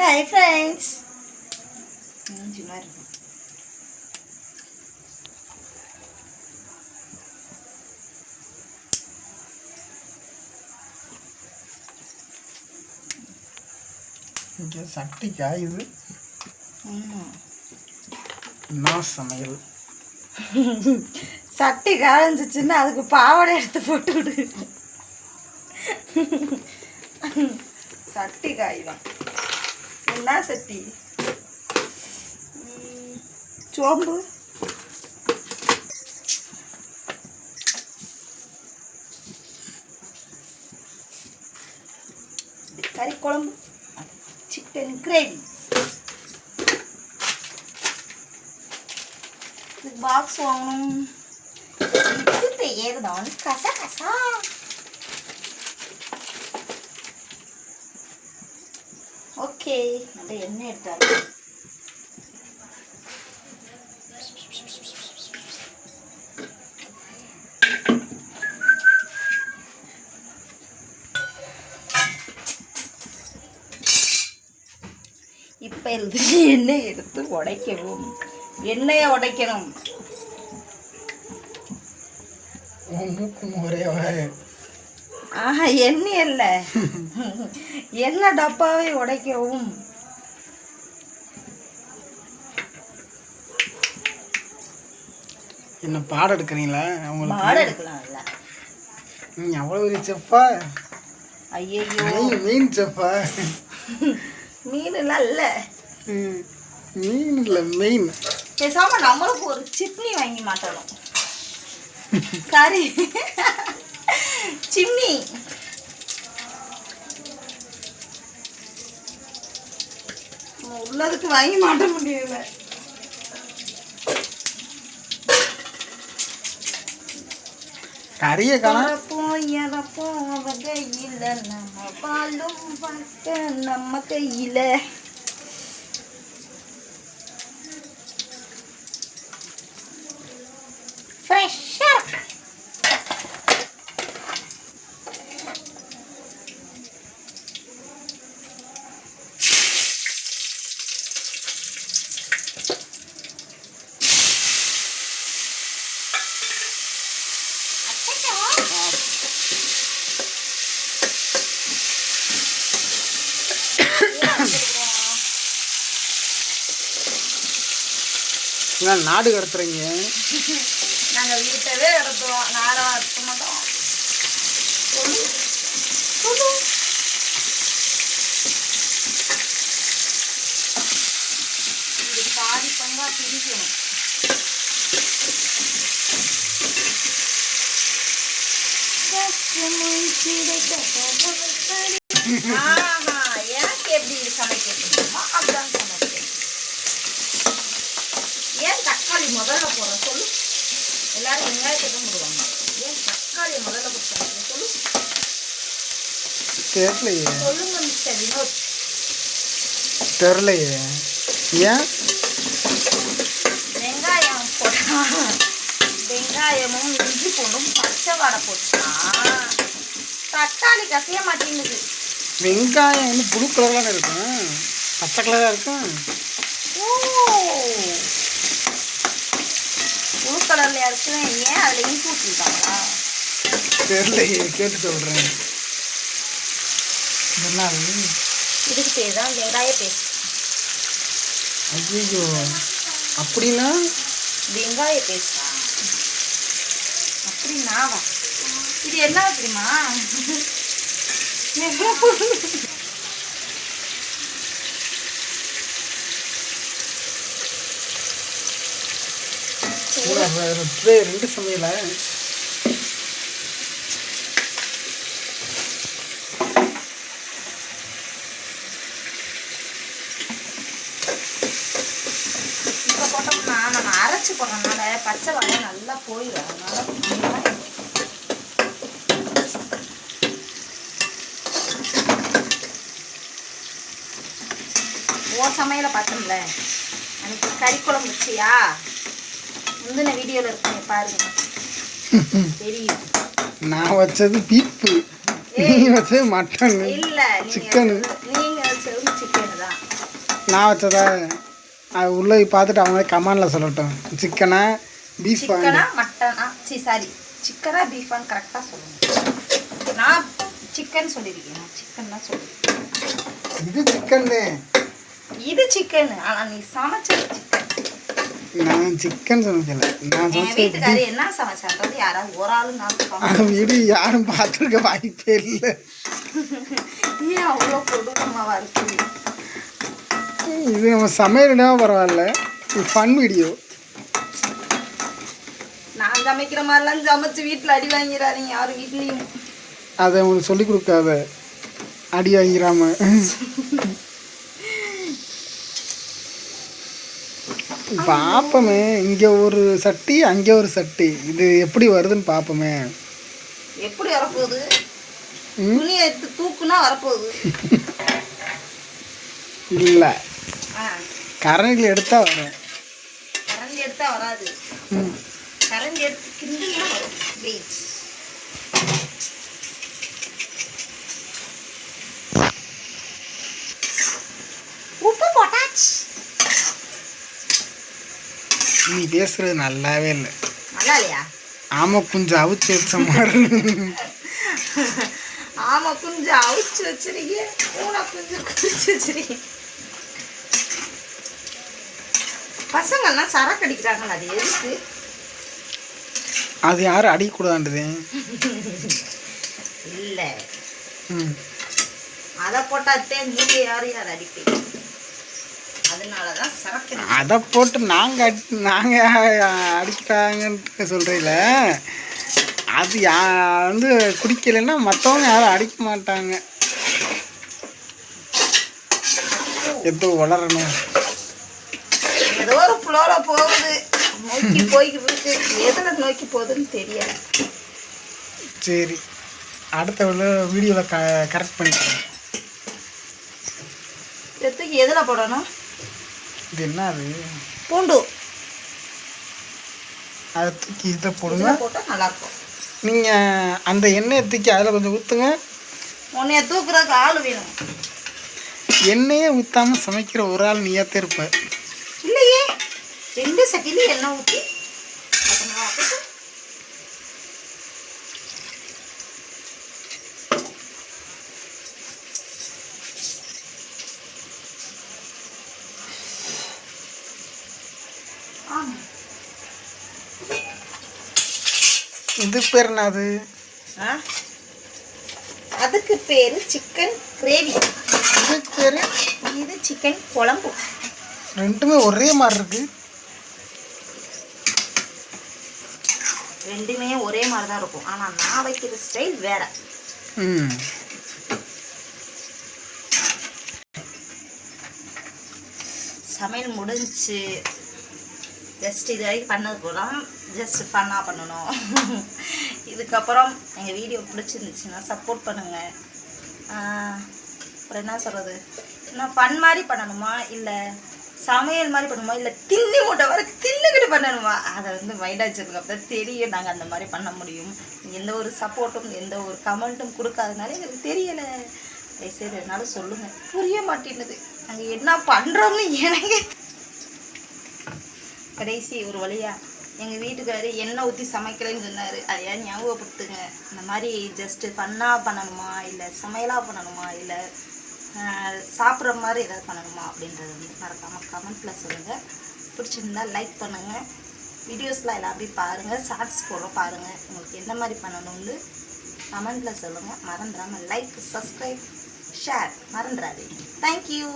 Hi friends மூஞ்சி மாதிரி இருக்கும் இங்கே சட்டி காயுது. என்ன சமையல்? சட்டி காய்ஞ்சிச்சுன்னா அதுக்கு பாவாடை எடுத்து போட்டு விடு. சட்டி காய்தான் என்ன சட்டி? சோம்பு. கறி குழம்பு. சிக்கன் கிரேவி இது பாக்ஸ் வாங்கணும். இது தான் கசா கசா ஓகே. அந்த எண்ணெய் எடுத்தாரு. இப்போ இருந்து எண்ணெய் எடுத்து உடைக்கவும். எண்ணெயை உடைக்கணும். உன் மூக்கும் ஒரே வாய். ஆஹா எண்ணெய் இல்ல. எண்ணெய் டப்பாவை உடைக்கவும். என்ன பாடம் எடுக்கிறீங்களா? உங்களுக்கு எடுக்கலாம்ல நீ அவ்வளோ பெரிய செஃப்பா? ஐயையோ. மீன் செஃப்பா? மீன்லாம் இல்லை. மீன் இல்லை மீன். பேசாம நம்மளுக்கு ஒரு சிட்னி வாங்கி மாட்டணும் சாரி. சிம்னி நம்ம உள்ளதுக்கு வாங்கி மாட்ட முடியல. அவ கையில நம்ம பாலும் நம்ம கையில. ஃப்ரெஷ்ஷாக என்ன நாடு கடத்துறீங்க? நாங்கள் வீட்டவே கடத்துவோம் நாரம் எடுக்க மாட்டோம். இது பாதி பங்கா பிரிக்கணும். ஆஹா எனக்கு எப்படி இது சமைக்க தெரியுமோ அப்படிதான் சமைக்கிறேன் ஏன் தக்காளி முதல்ல போடுற சொல்லு எல்லாரும் வெங்காயத்தை தான் போடுவாங்க ஏன் தக்காளி முதல்ல போட்டு சொல்லு தெரிலையே தெரிலையே ஏன்? வெங்காயம் போட்டா வெங்காயமும் இஞ்சி பூண்டும் பச்சை வடை போட்டா தக்காளி கசைய மாட்டேங்குது. வெங்காயம் வந்து புழு கலர்லாம் இருக்கும். பச்சை கலராக இருக்கும். ஓ! புழு கலர்ல இருக்குன்னு ஏன் அதில் இஞ்சி ஊற்றிருக்காங்களா தெரிலையே கேட்டு சொல்கிறேன் அது இதுக்கு பேர் தான் வெங்காய பேஸ்ட். ஐயோ அப்படின்னா? வெங்காய பேஸ்டா. அப்படின்னாவா இது என்ன தெரியுமா? ரெண்டு சமையலை இப்போ போட்டோம்னா நம்ம அரைச்சி போடுறதுனால பச்சை வாழை நல்லா போயிடும் அதனால ஓ சமையல பார்த்தோம்ல அன்னைக்கு கறி குழம்பு வச்சியா? முந்தின வீடியோவில் இருக்கேன் பாருங்க. தெரியும். நான் வச்சது பீப்பு. நீ வச்சது மட்டன். இல்ல சிக்கனு. நீங்க வச்சது சிக்கன் தான். நான் வச்சதா? அது உள்ளே பார்த்துட்டு அவங்களே கமாண்டில் சொல்லட்டும். சிக்கனா பீஃப் சிக்கனா மட்டனா? சி சாரி. சிக்கனா பீஃபான்னு கரெக்டாக சொல்லுங்க. நான் சிக்கன் சொல்லியிருக்கேன் சிக்கன் தான் சொல்லியிருக்கேன் இது சிக்கன் இது சிக்கன் ஆனால் நீ சமைச்சது சிக்கன் நான் சிக்கன் சமைக்கல. நான் வீட்டுக்காரர் என்ன சமைச்சான்றது யாராவது ஒரு ஆளு நான் வீடு யாரும் பார்த்துருக்க வாய்ப்பே இல்லை. ஏன் அவ்வளோ கொடூரமாவா இருக்கு இது நம்ம சமையல்னா பரவாயில்ல. இது ஃபன் வீடியோ நான் சமைக்கிற மாதிரிலாம் சமைச்சு வீட்டில் அடி வாங்கிறாதீங்க. யாரும் வீட்லேயும். அதை உங்களுக்கு சொல்லி கொடுக்காத. அடி வாங்கிராம பார்ப்போமே இங்கே ஒரு சட்டி அங்கே ஒரு சட்டி. இது எப்படி வருதுன்னு பார்ப்போமே எப்படி வரப்போகுது? துணியை எடுத்து தூக்குனா வரப்போகுது. இல்லை. கரண்டில் எடுத்தால் வரும். கரண்டி எடுத்தா வராது. ம். கரண்டி எடுத்து கிண்டினா வரும். வெயிட். உப்பு போட்டாச்சு. நீ பேசுறது நல்லாவே இல்லை. நல்லா இல்லையா ஆமாம் கொஞ்சம் அவிச்சு வச்ச மாதிரி. ஆமா கொஞ்சம் அவிச்சு வச்சிருக்கீங்க பூனை கொஞ்சம் குடிச்சு வச்சிருக்கீங்க பசங்கள்லாம் சரக்கு அடிக்கிறாங்களா அது எதுக்கு? அது யாரும் அடிக்கக்கூடாதுன்றது. இல்லை. ம். அதை போட்டாத்தே நீங்க யாரையும் அதை அடிப்பீங்க அதனால தான் சரக்கு அதை போட்டு நாங்கள் அடி நாங்கள் அடிக்கிறாங்கன்ட்டு சொல்கிறீங்கள அது யா வந்து குடிக்கலைன்னா மற்றவங்க யாரும் அடிக்க மாட்டாங்க. எதோ வளரணும். ஃப்ளோல போகுது. நோக்கி போய்கிட்டு இருக்கு எதுல நோக்கி போகுதுன்னு தெரியல. சரி. அடுத்த வீடியோவில் க கரெக்ட் பண்ணிக்கிறேன். எதுக்கு எதுல போடணும்? இது என்ன அது? பூண்டு. அதை தூக்கி இதை போடுங்க. இதுல போட்டா நல்லா இருக்கும் நீங்கள் அந்த எண்ணெயை தூக்கி அதில் கொஞ்சம் ஊற்றுங்க. உன்னைய தூக்குறதுக்கு ஆள் வேணும். எண்ணெயே ஊற்றாமல் சமைக்கிற ஒரு ஆள் நீயாத்தே இருப்ப. இல்லையே ரெண்டு சட்டிலையும் எண்ணெய் ஊற்றி போட்டு ஆமா. இது பேர் என்னது? அதுக்கு பேரு சிக்கன் கிரேவி. இதுக்கு பேர்? இது சிக்கன் குழம்பு. ரெண்டுமே ஒரே மாதிரி இருக்கு. ரெண்டுமே ஒரே மாதிரி தான் இருக்கும். ஆனால் நான் வைக்கிற ஸ்டைல் வேற. சமையல் முடிஞ்சுச்சு ஜஸ்ட் இது வரைக்கும் பண்ணது போலாம் ஜஸ்ட் ஃபன்னாக பண்ணணும். இதுக்கப்புறம் எங்கள் வீடியோ பிடிச்சிருந்துச்சுன்னா சப்போர்ட் பண்ணுங்கள் அப்புறம் என்ன சொல்கிறது நான் ஃபன் மாதிரி பண்ணணுமா? இல்லை சமையல் மாதிரி பண்ணணுமா இல்லை தின்னி மூட்டை வர தின்னுக்கிட்டு பண்ணணுமா? அதை வந்து மைண்ட் அப்புறம் தெரியும் நாங்கள் அந்த மாதிரி பண்ண முடியும். எந்த ஒரு சப்போர்ட்டும் எந்த ஒரு கமெண்ட்டும் கொடுக்காதனால எங்களுக்கு தெரியலை. சரி என்னால் சொல்லுங்கள் புரிய மாட்டேங்குது நாங்கள் என்ன பண்ணுறோம்னு எனக்கு கடைசி ஒரு வழியா எங்கள் வீட்டுக்காரரு எண்ணெய் ஊற்றி சமைக்கலைன்னு சொன்னார். அதை ஏன் ஞாபகப்படுத்துங்க? இந்த மாதிரி ஜஸ்ட்டு ஃபன்னாக பண்ணணுமா? இல்லை சமையலாக பண்ணணுமா? இல்லை சாப்பிட்ற மாதிரி ஏதாவது பண்ணணுமா அப்படின்றது வந்து மறக்காமல் கமெண்ட்டில் சொல்லுங்கள் பிடிச்சிருந்தா லைக் பண்ணுங்கள் வீடியோஸ்லாம் எல்லாத்தையும் பாருங்கள் ஷார்ட்ஸ் போடுறோம் பாருங்கள் உங்களுக்கு எந்த மாதிரி பண்ணணும்னு கமெண்ட்டில் சொல்லுங்கள் மறந்துடாமல் லைக் சப்ஸ்கிரைப் ஷேர் மறந்துடாதீங்க. Thank you